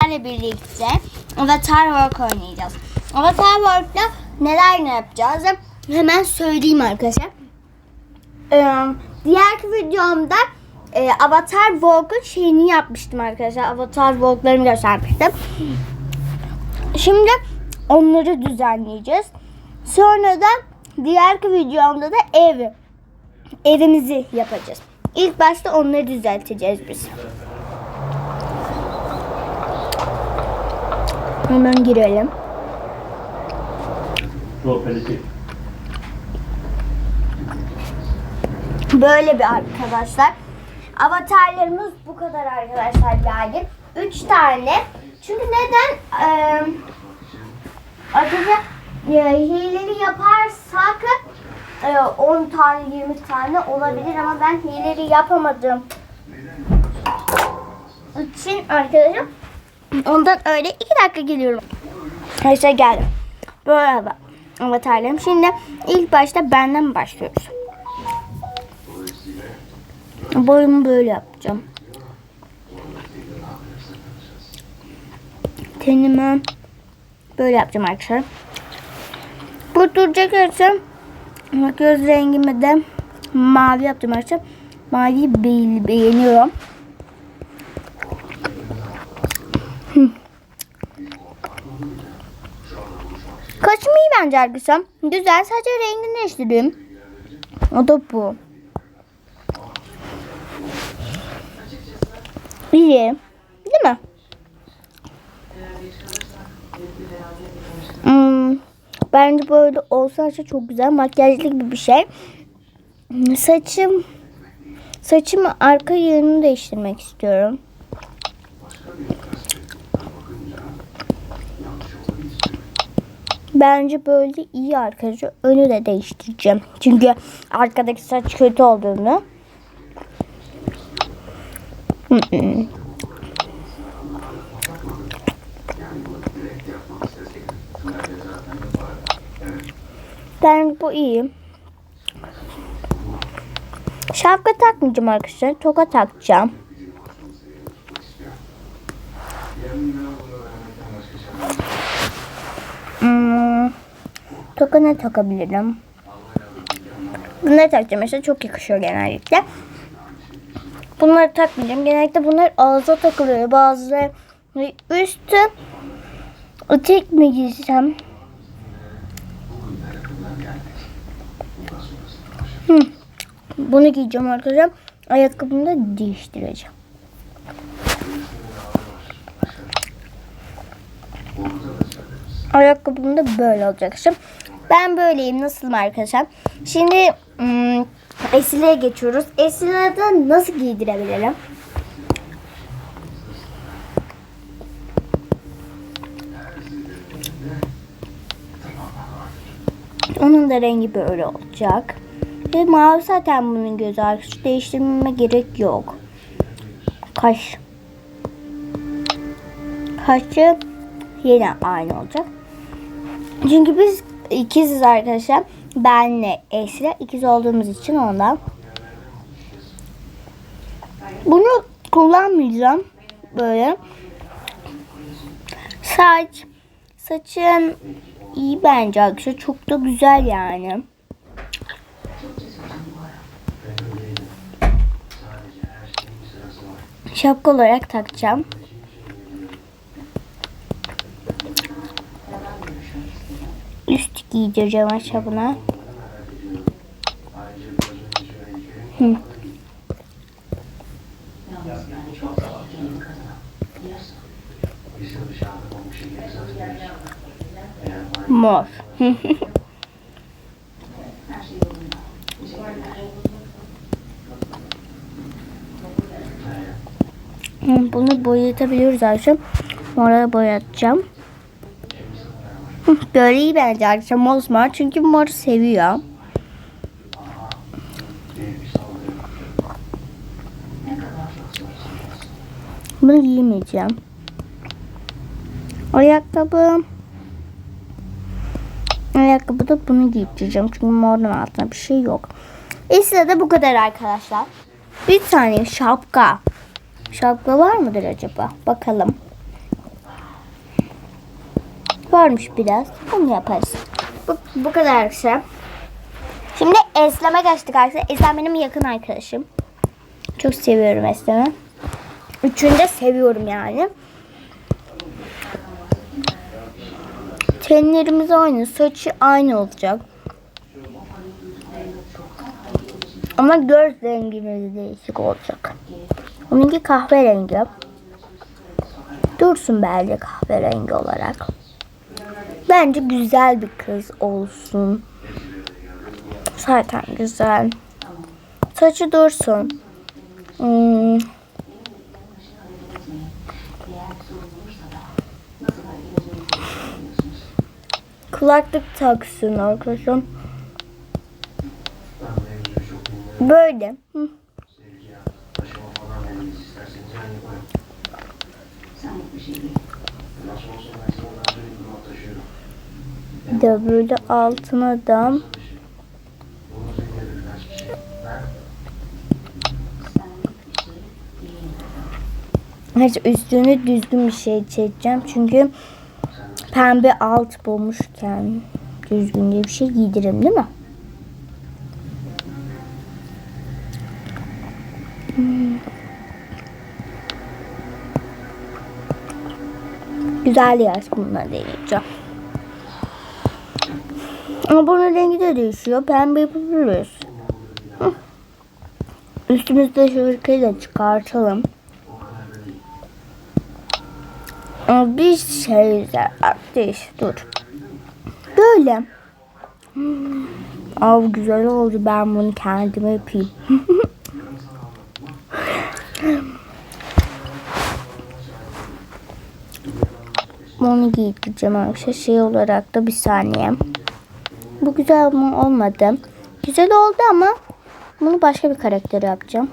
sizlerle birlikte Avatar World oynayacağız. Avatar World'da neler ne yapacağız? Hemen söyleyeyim arkadaşlar. Ee, diğerki videomda e, Avatar World'un şeyini yapmıştım arkadaşlar. Avatar World'larını göstermiştim. Şimdi onları düzenleyeceğiz. Sonra da diğerki videomda da ev evimizi yapacağız. İlk başta onları düzelteceğiz biz. Hemen girelim. Böyle bir arkadaşlar. Avatarlarımız bu kadar arkadaşlar yani. Üç tane. Çünkü neden? Ee, arkadaşlar e, hileleri yaparsak e, 10 tane 20 tane olabilir ama ben hileleri yapamadığım için arkadaşım ondan öyle 2 dakika geliyorum. Arkadaşlar geldim. Böyle bak. Avatarlarım. Şimdi ilk başta benden başlıyoruz. Boyumu böyle yapacağım. Tenimi böyle yapacağım arkadaşlar. Bu duracak arkadaşlar. Göz rengimi de mavi yaptım arkadaşlar. Maviyi be- beğeniyorum. Kaşımı iyi bence arkadaşlar. Güzel. Sadece rengini değiştireyim. O da bu. İyi. Değil mi? Hmm, bence böyle olsa çok güzel. Makyajlı gibi bir şey. Saçım saçımı arka yönünü değiştirmek istiyorum. Bence böyle iyi arkadaşlar. Önü de değiştireceğim. Çünkü arkadaki saç kötü olduğunu. Ben bu iyi. Şapka takmayacağım arkadaşlar. Toka takacağım. Hmm, toka ne takabilirim? Bunları takacağım. Mesela çok yakışıyor genellikle. Bunları takmayacağım. Genellikle bunlar ağza takılıyor. Bazıları üstü tek mi giysem? Bunu giyeceğim arkadaşlar. Ayakkabımı da değiştireceğim. Ayakkabım da böyle olacak. Şimdi ben böyleyim. Nasılım arkadaşlar? Şimdi ım, Esile'ye geçiyoruz. Esile'de nasıl giydirebilirim? Onun da rengi böyle olacak. Ve mavi zaten bunun gözü arkadaşlar. Değiştirmeme gerek yok. Kaş. Kaşı yine aynı olacak. Çünkü biz ikiziz arkadaşlar. Benle Esra ikiz olduğumuz için ondan. Bunu kullanmayacağım. Böyle. Saç. Saçım iyi bence arkadaşlar. Çok da güzel yani. Şapka olarak takacağım. Üst giydireceğim aşağı buna. Hı. Mor. Bunu boyatabiliyoruz arkadaşlar. Mora boyatacağım. Böyle iyi bence arkadaşlar. Mosmor çünkü mor seviyor. Bunu giymeyeceğim. Ayakkabı. Ayakkabı da bunu giyeceğim. Çünkü morun altında bir şey yok. İşte de bu kadar arkadaşlar. Bir tane şapka. Şapka var mıdır acaba? Bakalım. Varmış biraz. Onu yaparız. Bu, bu kadar arkadaşlar. Şimdi Eslem'e geçtik arkadaşlar. Eslem benim yakın arkadaşım. Çok seviyorum Eslem'i. Üçünü de seviyorum yani. Tenlerimiz aynı. Saçı aynı olacak. Ama göz rengimiz değişik olacak. Onunki kahverengi. Dursun bence kahverengi olarak. Bence güzel bir kız olsun. Zaten güzel. Saçı dursun. Hmm. Kulaklık taksın arkadaşım. Böyle. Hı. De böyle altına da Neyse üstünü düzgün bir şey çekeceğim. Çünkü pembe alt bulmuşken düzgün bir şey giydiririm değil mi? Hmm. Güzel yaş bunlar deneyeceğim. Bunun rengi de değişiyor. Pembe yapabiliriz. Hı. Üstümüzde şurayı da çıkartalım. Ama bir şey değiş dur. Böyle. Hmm. Av güzel oldu. Ben bunu kendime yapayım. Onu giydireceğim arkadaşlar. Şey olarak da bir saniye. Bu güzel mi olmadı. Güzel oldu ama bunu başka bir karakter yapacağım.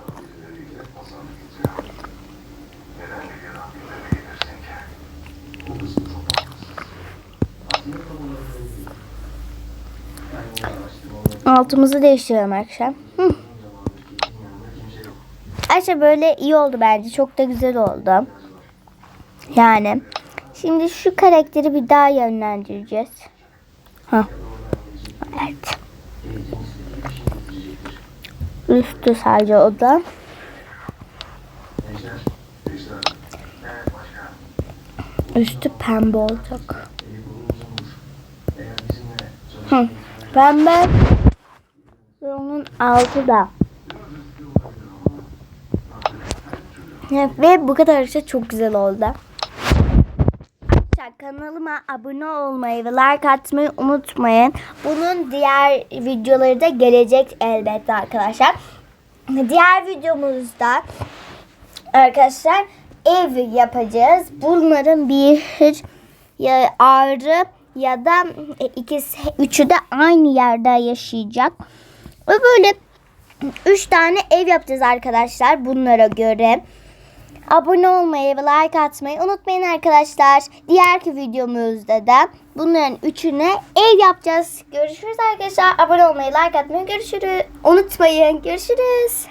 Altımızı değiştirelim arkadaşlar. Hı. Böyle iyi oldu bence. Çok da güzel oldu. Yani. Şimdi şu karakteri bir daha yönlendireceğiz. Ha. Evet. Üstü sadece o. Üstü pembe olacak. Hı. Pembe. Ve onun altı da. Ve bu kadar arkadaşlar çok güzel oldu. Kanalıma abone olmayı ve like atmayı unutmayın. Bunun diğer videoları da gelecek elbette arkadaşlar. Diğer videomuzda arkadaşlar ev yapacağız. Bunların bir ya ayrı ya da ikisi üçü de aynı yerde yaşayacak. Ve böyle üç tane ev yapacağız arkadaşlar bunlara göre. Abone olmayı ve like atmayı unutmayın arkadaşlar. Diğerki videomuzda da bunların üçüne ev yapacağız. Görüşürüz arkadaşlar. Abone olmayı, like atmayı görüşürüz. Unutmayın. Görüşürüz.